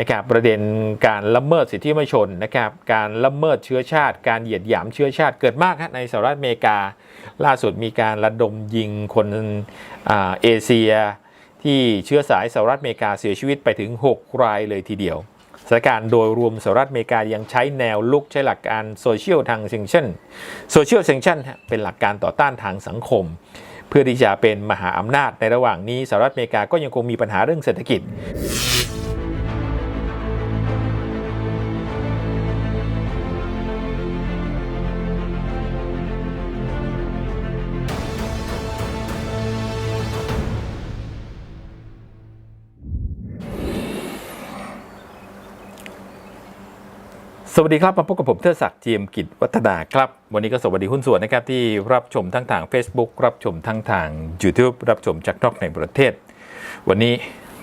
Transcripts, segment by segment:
นะครับประเด็นการละเมิดสิทธิมนุษยชนนะครับการละเมิดเชื้อชาติ การเหยียดหยามเชื้อชาติเกิดมากฮะในสหรัฐอเมริกา ล่าสุดมีการระดมยิงคนอาเอเชีย ที่เชื้อสายสหรัฐอเมริกาเสียชีวิตไปถึง 6 รายเลยทีเดียวสถานการณ์โดยรวมสหรัฐอเมริกายังใช้แนวลุกใช้หลักการโซเชียลทางเซงชันโซเชียลเซงชันเป็นหลักการต่อต้านทางสังคม เพื่อที่จะเป็นมหาอำนาจในระหว่างนี้สหรัฐอเมริกาก็ยังคงมีปัญหาเรื่องเศรษฐกิจ สวัสดีครับ มาพบกับผมเทอศักดิ์เจียมกิจวัฒนาครับ วันนี้ก็สวัสดีหุ้นส่วนนะครับ ที่รับชมทั้งทาง Facebook รับชมทั้งทาง YouTube รับชมจากนอกในประเทศ วันนี้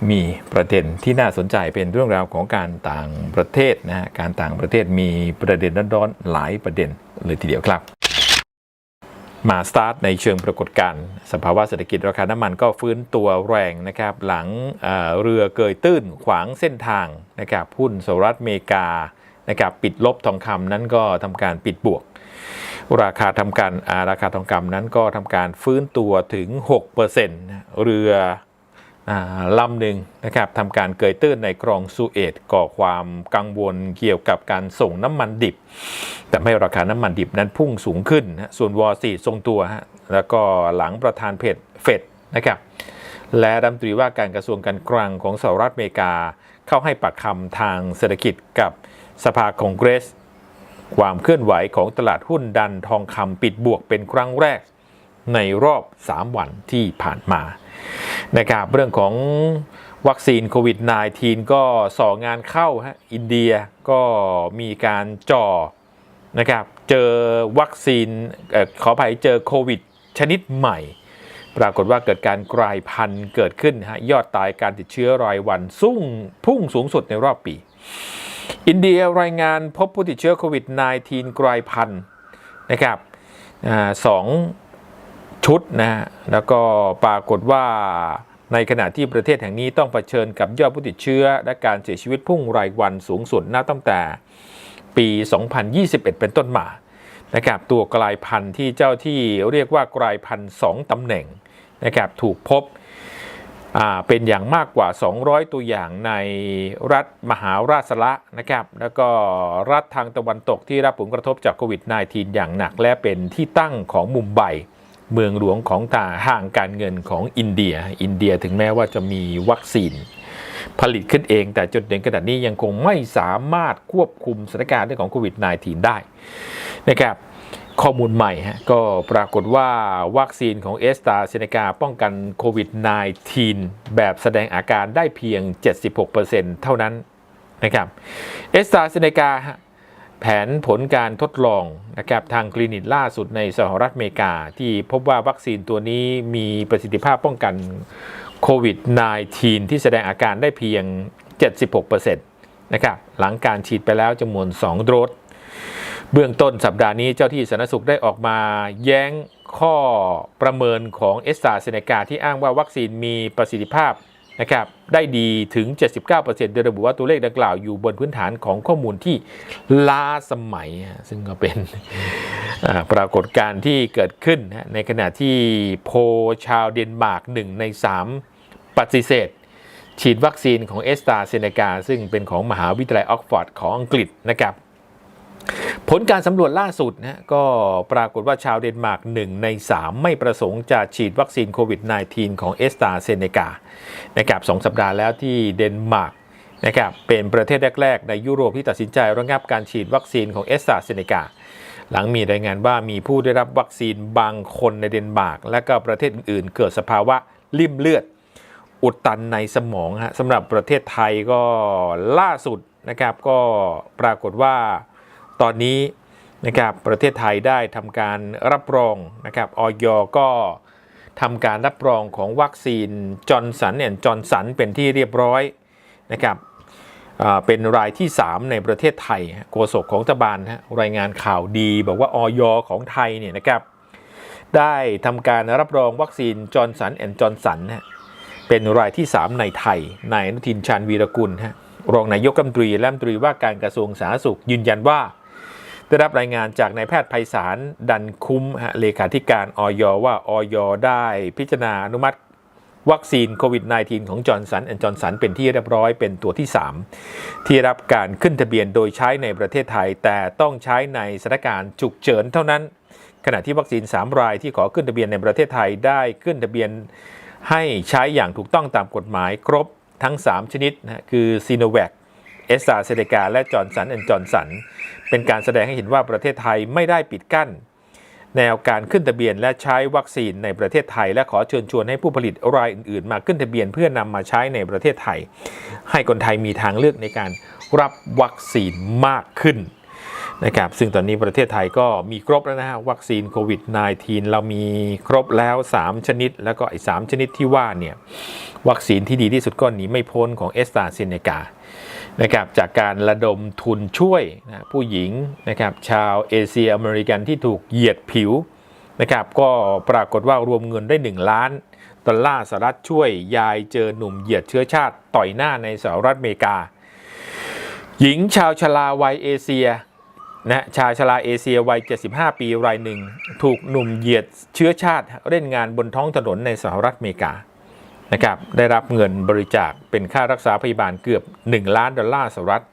มีประเด็นที่น่าสนใจเป็นเรื่องราวของการต่างประเทศนะฮะการต่างประเทศมีประเด็นร้อนๆหลายประเด็นเลยทีเดียวครับมาสตาร์ทในเชิงปรากฏการณ์สภาวะเศรษฐกิจราคาน้ำมันก็ฟื้นตัวแรงนะครับ หลังเเรือเกยตื้นขวางเส้นทางนะครับหุ้นสหรัฐอเมริกา นะครับปิดลบทองคำนั้นก็ทำการปิดบวก ราคาทำการาราคาทองคำนั้นก็ทำการฟื้นตัวถึง6%นะเรือลำหนึ่งนะครับทำการเกยตื้นในคลองสุเอตก่อความกังวลเกี่ยวกับการส่งน้ำมันดิบแต่ให้ราคาน้ำมันดิบนั้นพุ่งสูงขึ้น ส่วนวอสีทรงตัวฮะแล้วก็หลังประธานเพจเฟดนะครับและรัฐมนตรีว่าการกระทรวงการคลังของสหรัฐอเมริกา เข้าให้ปากคำทางเศรษฐกิจกับ สภาคองเกรส ความเคลื่อนไหวของตลาดหุ้นดันทองคำปิดบวกเป็นครั้งแรกในรอบ 3 วันที่ผ่านมานะครับเรื่องของวัคซีนโควิด -19 ก็ส่องานเข้าฮะอินเดียก็มีการจ่อนะครับเจอวัคซีนออขออภัยเจอโควิดชนิดใหม่ ปรากฏว่าเกิดการกลายพันธุ์เกิดขึ้นฮะยอดตายการติดเชื้อรายวันสุ่งพุ่งสูงสุดในรอบปี อินเดียรายงานพบผู้ติดเชื้อโควิด -19 กลายพันธุ์นะครับอสองชุดนะฮะแล้วก็ปรากฏว่าในขณะที่ประเทศแห่งนี้ต้องเผชิญกับยอดผู้ติดเชื้อ และการเสียชีวิตพุ่งรายวันสูงสุดนับตั้งแต่ปี 2021 เป็นต้นมานะครับตัวกลายพันธุ์ที่เจ้าที่เรียกว่ากลายพันธุ์สองตำแหน่งนะครับถูกพบ เป็นอย่างมากกว่า 200 ตัวอย่างในรัฐมหาราชละนะครับ แล้วก็รัฐทางตะวันตกที่รับผลกระทบจากโควิด -19 อย่างหนัก และเป็นที่ตั้งของมุมไบเมืองหลวงของตาห่างการเงินของอินเดีย อินเดียถึงแม้ว่าจะมีวัคซีน ผลิตขึ้นเอง แต่จนถึงขนาดนี้ยังคงไม่สามารถควบคุมสถานการณ์เรื่องของโควิด -19 ได้นะครับ ข้อมูลใหม่ฮะก็ปรากฏว่าวัคซีนของเอสตาเซเนกาป้องกันโควิด -19 แบบแสดงอาการได้เพียง 76%เท่านั้นนะครับเอสตาเซเนกาฮะแผนผลการทดลองนะครับทางคลินิกล่าสุดในสหรัฐอเมริกา ที่พบว่าวัคซีนตัวนี้มีประสิทธิภาพป้องกันโควิด -19 ที่แสดงอาการได้เพียง 76%นะครับหลังการฉีดไปแล้วจำนวน 2 โดส เบื้องต้นสัปดาห์นี้เจ้าที่สาธารณสุขได้ออกมาแย้งข้อประเมินของเอสตาเซเนกาที่อ้างว่าวัคซีนมีประสิทธิภาพนะครับได้ดีถึง 79%โดยระบุว่าตัวเลขดังกล่าวอยู่บนพื้นฐานของข้อมูลที่ล้าสมัย ซึ่งก็เป็นปรากฏการณ์ที่เกิดขึ้น ในขณะที่โพชาวเดนมาร์กหนึ่งใน 3 ปฏิเสธ ฉีดวัคซีนของเอสตาเซเนกาซึ่งเป็นของมหาวิทยาลัยออกฟอร์ดของอังกฤษนะครับ ผลการสำรวจล่าสุดนะก็ปรากฏว่าชาวเดนมาร์กหนึ่งใน 3 ไม่ประสงค์จะฉีดวัคซีนโควิด -19 ของเอสตาเซเนกานะครับสองสัปดาห์แล้วที่เดนมาร์กนะครับเป็นประเทศแรก ๆ ในยุโรปที่ตัดสินใจระงับการฉีดวัคซีนของเอสตาเซเนกาหลังมีรายงานว่ามีผู้ได้รับวัคซีนบางคนในเดนมาร์กและก็ประเทศอื่นๆ เกิดสภาวะลิ่มเลือด อุดตันในสมองฮะสำหรับประเทศไทยก็ล่าสุดนะครับก็ปรากฏว่า ตอนนี้นะครับประเทศไทยได้ทำการรับรองนะครับออยก็ทำการรับรองของวัคซีนจอร์นสันแอนจอร์นสันเป็นที่เรียบร้อยนะครับเป็นรายที่ 3 ในประเทศไทยโฆษกของรัฐบาลฮะรายงานข่าวดี บอกว่าออยของไทยเนี่ยนะครับได้ทำการรับรองวัคซีนจอร์นสันแอนจอร์นสันฮะเป็นรายที่ 3 ในไทยนายนุทินชาญวีรกุลฮะรองนายกรัฐมนตรีและรัฐมนตรีว่าการกระทรวงสาธารณสุขยืนยันว่า ได้รับรายงานจากนายแพทย์ไพศาลดันคุ้มฮะเลขาธิการออยว่าออยได้พิจารณาอนุมัติวัคซีนโควิด -19 ของจอร์นสันแอนจอร์นสันเป็นที่เรียบร้อยเป็นตัวที่ 3 ที่รับการขึ้นทะเบียนโดยใช้ในประเทศไทย แต่ต้องใช้ในสถานการณ์ฉุกเฉินเท่านั้น ขณะที่วัคซีน 3 รายที่ขอขึ้นทะเบียนในประเทศไทยได้ขึ้นทะเบียนให้ใช้อย่างถูกต้องตามกฎหมายครบทั้ง 3 ชนิดนะคือซีโนแวค เอสตราเซเนกาและจอร์นสันแอนจอร์นสันเป็นการแสดงให้เห็นว่าประเทศไทยไม่ได้ปิดกั้น แนวการขึ้นทะเบียนและใช้วัคซีนในประเทศไทย และขอเชิญชวนให้ผู้ผลิตรายอื่นๆ มาขึ้นทะเบียนเพื่อนำมาใช้ในประเทศไทย ให้คนไทยมีทางเลือกในการรับวัคซีนมากขึ้นนะครับซึ่งตอนนี้ประเทศไทยก็มีครบแล้วนะฮะวัคซีนโควิด -19 เรามีครบแล้ว 3 ชนิด แล้วก็ไอ้สชนิดที่ว่าเนี่ยวัคซีนที่ดีที่สุดก็หนีไม่พ้นของเอสตราเซเนกา นะครับจากการระดมทุนช่วยนะผู้หญิงนะครับชาวเอเชียอเมริกันที่ถูกเหยียดผิวนะครับก็ปรากฏว่ารวมเงินได้ 1 ล้านดอลลาร์สหรัฐช่วยยายเจอหนุ่มเหยียดเชื้อชาติต่อยหน้าในสหรัฐอเมริกา หญิงชาวชราวัยเอเชียนะชายชราเอเชียวัย 75 ปีรายหนึ่ง ถูกหนุ่มเหยียดเชื้อชาติเล่นงานบนท้องถนนในสหรัฐอเมริกา นะครับได้รับเงินบริจาคเป็นค่ารักษาพยาบาลเกือบ 1 ล้านดอลลาร์สหรัฐ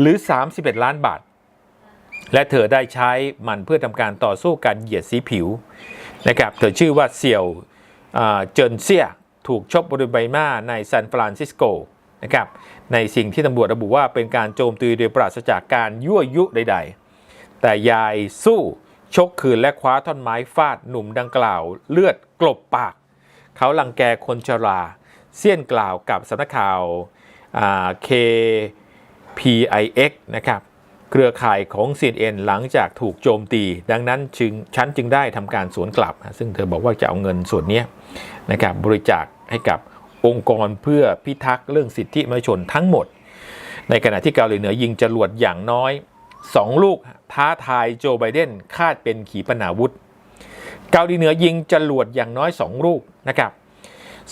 หรือ 31 ล้านบาท และเธอได้ใช้มันเพื่อทำการต่อสู้การเหยียดสีผิวนะครับเธอชื่อว่าเซียวเจินเซียถูกชกบริเวณใบหน้าในซานฟรานซิสโกนะครับในสิ่งที่ตำรวจระบุว่าเป็นการโจมตีโดยปราศจากการยั่วยุใด ๆ แต่ยายสู้ชกคืนและคว้าท่อนไม้ฟาดหนุ่มดังกล่าว เลือดกลบปาก เขาลังแกคนชรา เสี้ยนกล่าวกับสำนักข่าว KPIX นะครับ เครือข่ายของ CNN หลังจากถูกโจมตี ดังนั้นจึงฉันจึงได้ทำการสวนกลับ ซึ่งเธอบอกว่าจะเอาเงินส่วนนี้นะครับบริจาคให้กับองค์กรเพื่อพิทักษ์เรื่องสิทธิมนุษยชนทั้งหมด ในขณะที่เกาหลีเหนือยิงจรวดอย่างน้อย 2 ลูกท้าทายโจไบเดนคาดเป็นขีปนาวุธ เกาหลีเหนือยิงจรวดอย่างน้อย 2 ลูกนะครับ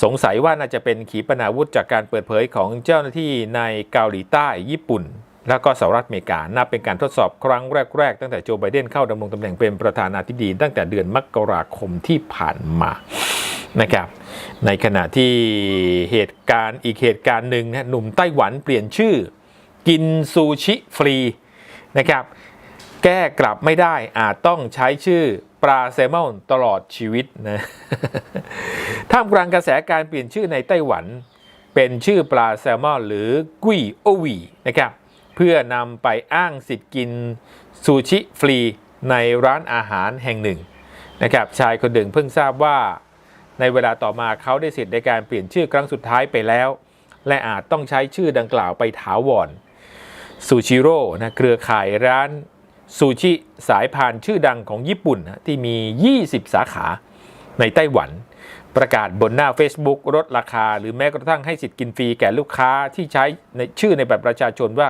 สงสัยว่าน่าจะเป็นขีปนาวุธจากการเปิดเผยของเจ้าหน้าที่ในเกาหลีใต้ญี่ปุ่น แล้วก็สหรัฐอเมริกานับเป็นการทดสอบครั้งแรก ๆ ตั้งแต่โจไบเดนเข้าดำรงตำแหน่งเป็นประธานาธิบดี ตั้งแต่เดือนมกราคมที่ผ่านมานะครับในขณะที่เหตุการณ์อีกเหตุการณ์หนึ่งนะหนุ่มไต้หวันเปลี่ยนชื่อ กินซูชิฟรีนะครับ แก้กลับไม่ได้อาจต้องใช้ชื่อปลาแซลมอนตลอดชีวิตนะท่ามกลางกระแสการเปลี่ยนชื่อในไต้หวัน เป็นชื่อปลาแซลมอนหรือกุ้ยโอวีนะครับเพื่อนำไปอ้างสิทธิ์กินซูชิฟรีในร้านอาหารแห่งหนึ่งนะครับชายคนหนึ่งเพิ่งทราบว่า ในเวลาต่อมาเขาได้สิทธิ์ในการเปลี่ยนชื่อครั้งสุดท้ายไปแล้ว และอาจต้องใช้ชื่อดังกล่าวไปถาวรซูชิโร่นะเครือข่ายร้าน ซูชิสายพานชื่อดังของญี่ปุ่นนะที่มี 20 สาขาในไต้หวัน ประกาศบนหน้า Facebook ลดราคา หรือแม้กระทั่งให้สิทธิ์กินฟรีแก่ลูกค้าที่ใช้ในชื่อในบัตรประชาชนว่า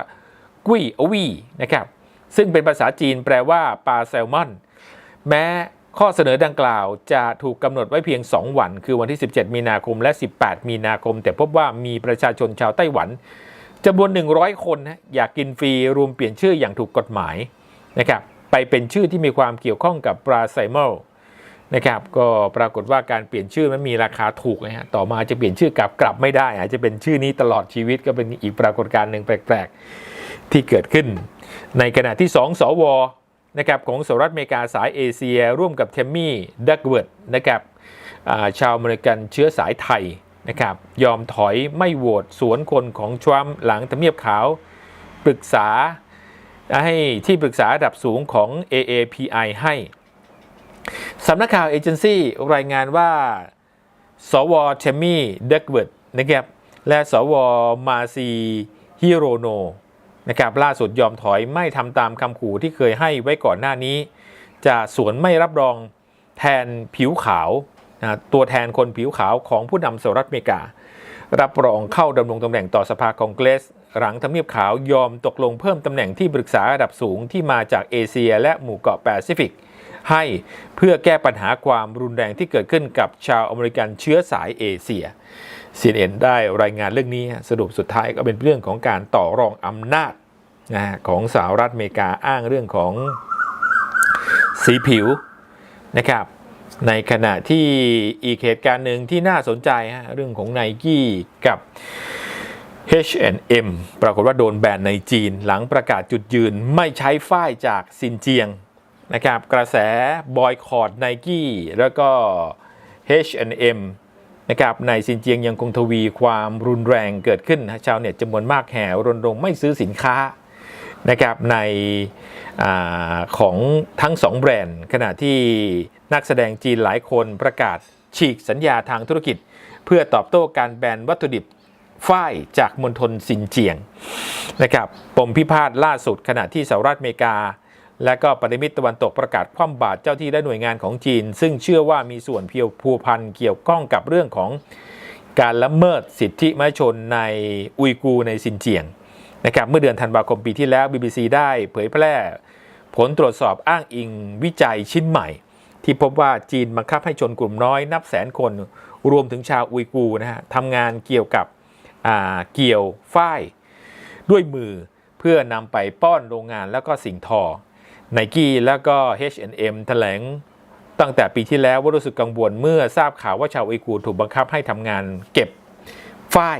กุ้ยอวีนะครับซึ่งเป็นภาษาจีนแปลว่าปลาแซลมอน แม้ข้อเสนอดังกล่าวจะถูกกำหนดไว้เพียง 2 วัน คือวันที่ 17 มีนาคมและ 18 มีนาคม แต่พบว่ามีประชาชนชาวไต้หวันจำนวน 100 คนนะอยากกินฟรีรวมเปลี่ยนชื่ออย่างถูกกฎหมาย นะครับไปเป็นชื่อที่มีความเกี่ยวข้องกับปลาไซมอลนะครับก็ปรากฏว่าการเปลี่ยนชื่อมันมีราคาถูกนะฮะต่อมาจะเปลี่ยนชื่อกลับกลับไม่ได้อาจจะเป็นชื่อนี้ตลอดชีวิตก็เป็นอีกปรากฏการณ์หนึ่งแปลกๆที่เกิดขึ้น ในขณะที่ 2 สวนะครับของสหรัฐอเมริกาสายเอเชีย ร่วมกับเทมมี่ดักเวิร์ดนะครับาชาวอเมริกันเชื้อสายไทยนะครับยอมถอยไม่โหวตสวนคนของทรัมป์หลังทำเนียบขาว ปรึกษา ให้ที่ปรึกษาระดับสูงของ AAPI ให้สำนักข่าวเอเจนซี่รายงานว่า สวเทมมี่เดกเวิร์ดนะครับและสวมาซีฮิโรโนนะครับล่าสุดยอมถอยไม่ทำตามคำขู่ที่เคยให้ไว้ก่อนหน้านี้ จะสวนไม่รับรองแทนผิวขาวนะตัวแทนคนผิวขาวของผู้นำสหรัฐอเมริกา รับรองเข้าดำรงตำแหน่งต่อสภาคองเกรส หลังทำเนียบขาวยอมตกลงเพิ่มตำแหน่งที่ปรึกษาระดับสูงที่มาจากเอเชียและหมู่เกาะแปซิฟิก ให้เพื่อแก้ปัญหาความรุนแรงที่เกิดขึ้นกับชาวอเมริกันเชื้อสายเอเชีย CNN ได้รายงานเรื่องนี้สรุปสุดท้ายก็เป็นเรื่องของการต่อรองอำนาจนะของสหรัฐอเมริกาอ้างเรื่องของสีผิวนะครับในขณะที่อีกเหตุการณ์หนึ่งที่น่าสนใจฮะเรื่องของไนกี้กับ H&M ปรากฏว่าโดนแบนในจีน หลังประกาศจุดยืนไม่ใช้ฝ้ายจากซินเจียงนะครับกระแสบอยคอรดไนกี้แล้วก็ H&M นะครับในซินเจียงยังคงทวีความรุนแรงเกิดขึ้น ชาวเน็ตจำนวนมากแห่รณรงค์ไม่ซื้อสินค้านะครับในอของทั้งสองแบรนด์ ขณะที่นักแสดงจีนหลายคนประกาศฉีกสัญญาทางธุรกิจ เพื่อตอบโต้การแบนวัตถุดิบ ฝ้ายจากมณฑลซินเจียงนะครับปมพิพาทล่าสุดขณะที่สหรัฐอเมริกา และก็ปฏิมิตรตะวันตกประกาศคว่ำบาตรเจ้าที่และหน่วยงานของจีน ซึ่งเชื่อว่ามีส่วนเพียวพัวพันเกี่ยวข้องกับเรื่องของการละเมิดสิทธิมนุษยชนในอุยกูในซินเจียงนะครับเมื่อเดือนธันวาคมปีที่แล้ว BBC ได้เผยแพร่ ผลตรวจสอบอ้างอิงวิจัยชิ้นใหม่ ที่พบว่าจีนบังคับให้ชนกลุ่มน้อยนับแสนคน รวมถึงชาวอุยกูนะฮะทำงานเกี่ยวกับ เกี่ยวฝ้ายด้วยมือเพื่อนำไปป้อนโรงงานแล้วก็สิ่งทอไนกี้แล้วก็ H&M แถลงตั้งแต่ปีที่แล้วว่ารู้สึกกังวลเมื่อทราบข่าวว่าชาวอุยกูถูกบังคับให้ทำงานเก็บฝ้าย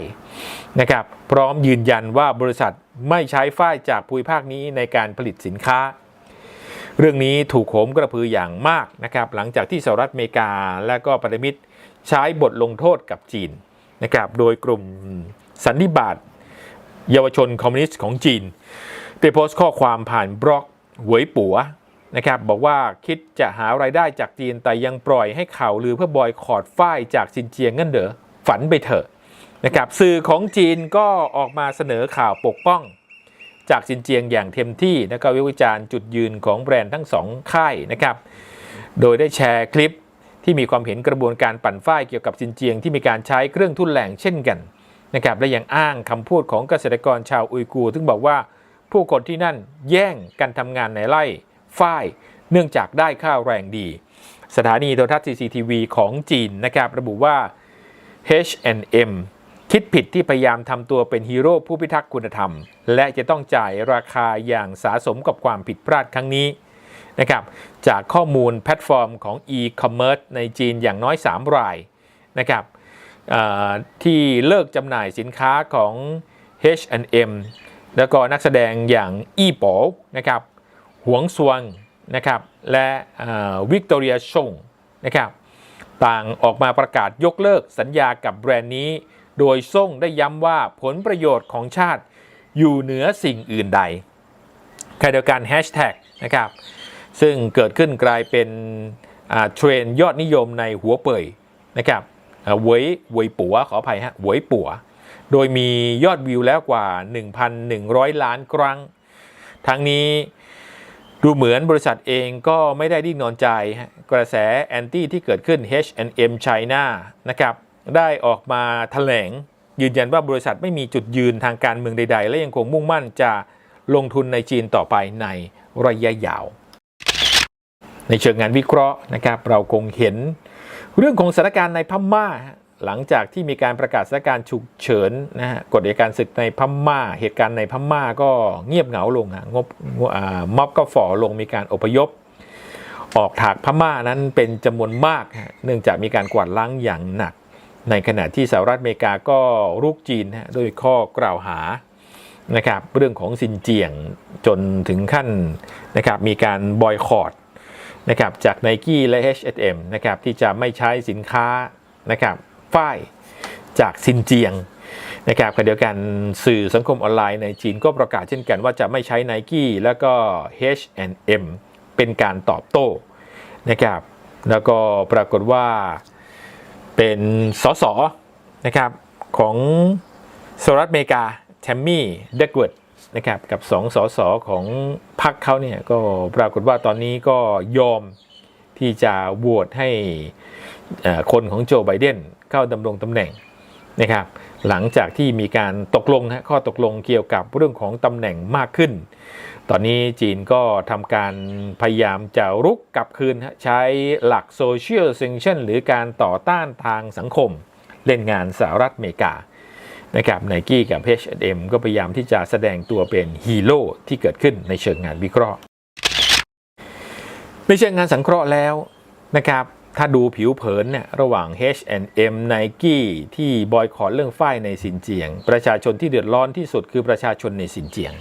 นะครับ พร้อมยืนยันว่าบริษัทไม่ใช้ฝ้ายจากภูมิภาคนี้ในการผลิตสินค้า เรื่องนี้ถูกโหมกระพืออย่างมากนะครับ หลังจากที่สหรัฐอเมริกาและก็พันธมิตรใช้บทลงโทษกับจีน นะครับโดยกลุ่มสันนิบาตเยาวชนคอมมิวนิสต์ของจีนได้โพสต์ข้อความผ่านบล็อกหวยปัวนะครับบอกว่าคิดจะหารายได้จากจีนแต่ยังปล่อยให้ข่าวลือเพื่อบอยคอดฝ้ายจากซินเจียงงั้นเด้อฝันไปเถอะนะครับสื่อของจีนก็ออกมาเสนอข่าวปกป้อง จากซินเจียงอย่างเต็มที่แล้วก็วิจารณ์จุดยืนของแบรนด์ทั้งสองค่ายนะครับโดยได้แชร์คลิป ที่มีความเห็นกระบวนการปั่นฝ้ายเกี่ยวกับซินเจียงที่มีการใช้เครื่องทุ่นแรงเช่นกันนะครับและยังอ้างคำพูดของเกษตรกรชาวอุยกูร์ซึ่งบอกว่าผู้คนที่นั่นแย่งกันทำงานในไร่ฝ้าย เนื่องจากได้ค่าแรงดี สถานีโทรทัศน์ CCTV ของจีนนะครับระบุว่า H&M คิดผิดที่พยายามทำตัวเป็นฮีโร่ผู้พิทักษ์คุณธรรม และจะต้องจ่ายราคาอย่างสาสมกับความผิดพลาดครั้งนี้ นะครับจากข้อมูลแพลตฟอร์มของ e-commerce ในจีนอย่างน้อย 3 รายนะครับที่เลิกจำหน่ายสินค้าของ H&M แล้วก็นักแสดงอย่างอี้ป๋อนะครับหวงซวงนะครับและวิกตอเรียชงนะครับต่างออกมาประกาศยกเลิกสัญญากับแบรนด์นี้ โดยส่งได้ย้ำว่าผลประโยชน์ของชาติอยู่เหนือสิ่งอื่นใดขณะเดียวกันแฮชแท็กนะครับ ซึ่งเกิดขึ้นกลายเป็นเทรนยอดนิยมในหัวเป่ยนะครับเวยเวยปัวขออภัยฮะเวยปัว โดยมียอดวิวแล้วกว่า 1,100 ล้านครั้ง ทั้งนี้ดูเหมือนบริษัทเองก็ไม่ได้ดิ้นนอนใจ กระแสแอนตี้ที่เกิดขึ้น H&M China นะครับได้ออกมาแถลงยืนยันว่าบริษัทไม่มีจุดยืนทางการเมืองใด ๆ และยังคงมุ่งมั่นจะลงทุนในจีนต่อไปในระยะยาว ในเชิงงานวิเคราะห์นะครับ เราคงเห็นเรื่องของสถานการณ์ในพม่า หลังจากที่มีการประกาศสถานการณ์ฉุกเฉินนะฮะกฎอัยการศึกในพม่า เหตุการณ์ในพม่าก็เงียบเหงาลงฮะงบอ่าม็อบก็ฝ่อลงมีการอพยพ ออกถากพม่านั้นเป็นจำนวนมาก เนื่องจากมีการกวาดล้างอย่างหนัก ในขณะที่สหรัฐอเมริกาก็รุกจีนด้วยข้อกล่าวหานะครับเรื่องของซินเจียงจนถึงขั้นนะครับมีการบอยคอรด นะครับจาก n i กี้และ H&M นะครับที่จะไม่ใช้สินค้านะครับฝ้ายจากซินเจียงนะครับขณะเดียวกันสื่อสังคมออนไลน์ในจีนก็ประกาศเช่นกันว่าจะไม่ใช้ n i กี้แล้วก็ H&M เป็นการตอบโต้นะครับแล้วก็ปรากฏว่าเป็นสสนะครับของสหรัฐอเมริกาแทมมี่เดกเวิร์ด นะครับกับสองสสของพรรคเขาเนี่ยก็ปรากฏว่าตอนนี้ก็ยอมที่จะโหวตให้คนของโจไบเดนเข้าดำรงตำแหน่งนะครับหลังจากที่มีการตกลงฮะข้อตกลงเกี่ยวกับเรื่องของตำแหน่งมากขึ้น ตอนนี้จีนก็ทำการพยายามจะรุกกลับคืน ใช้หลักโซเชียลเซนชันหรือการต่อต้านทางสังคม เล่นงานสหรัฐอเมริกา นะครับไนกี้กับ H&M ก็พยายามที่จะแสดงตัวเป็นฮีโร่ที่เกิดขึ้นในเชิงงานวิเคราะห์ ในเชิงงานสังเคราะห์แล้วนะครับถ้าดูผิวเผินเนี่ยระหว่าง H&M Nike ที่บอยคอรเรื่องฝ้ายในสินเจียง ประชาชนที่เดือดร้อนที่สุดคือประชาชนในสินเจียง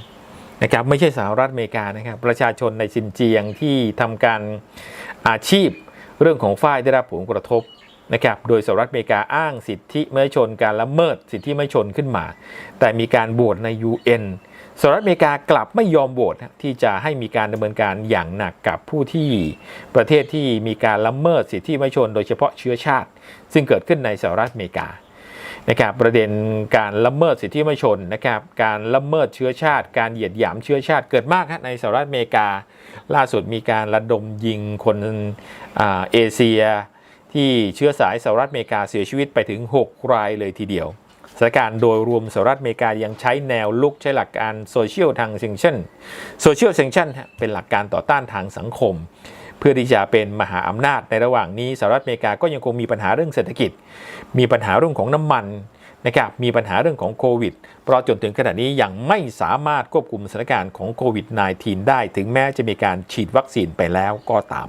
นะครับไม่ใช่สหรัฐอเมริกานะครับประชาชนในสินเจียงที่ทำการอาชีพเรื่องของฝ้ายได้รับผลกระทบ นะครับโดยสหรัฐอเมริกาอ้างสิทธิไม่ชนการละเมิดสิทธิไม่ชนขึ้นมา แต่มีการโหวตใน UN สหรัฐอเมริกากลับไม่ยอมโหวตที่จะให้มีการดำเนินการอย่างหนักกับผู้ที่ประเทศที่มีการละเมิดสิทธิไม่ชน โดยเฉพาะเชื้อชาติ ซึ่งเกิดขึ้นในสหรัฐอเมริกานะครับประเด็นการละเมิดสิทธิไม่ชนนะครับการละเมิดเชื้อชาติ การเหยียดหยามเชื้อชาติเกิดมากในสหรัฐอเมริกา ล่าสุดมีการระดมยิงคนเอเชีย ที่เชื้อสายสหรัฐอเมริกาเสียชีวิตไปถึง 6 รายเลยทีเดียวสถานการณ์โดยรวมสหรัฐอเมริกายังใช้แนวลุกใช้หลักการโซเชียลทางเซงชันโซเชียลเซงชันเป็นหลักการต่อต้านทางสังคม เพื่อที่จะเป็นมหาอำนาจในระหว่างนี้สหรัฐอเมริกาก็ยังคงมีปัญหาเรื่องเศรษฐกิจ มีปัญหาเรื่องของน้ำมันนะครับมีปัญหาเรื่องของโควิด เพราะจนถึงขณะนี้ยังไม่สามารถควบคุมสถานการณ์ของโควิด -19 ได้ถึงแม้จะมีการฉีดวัคซีนไปแล้วก็ตาม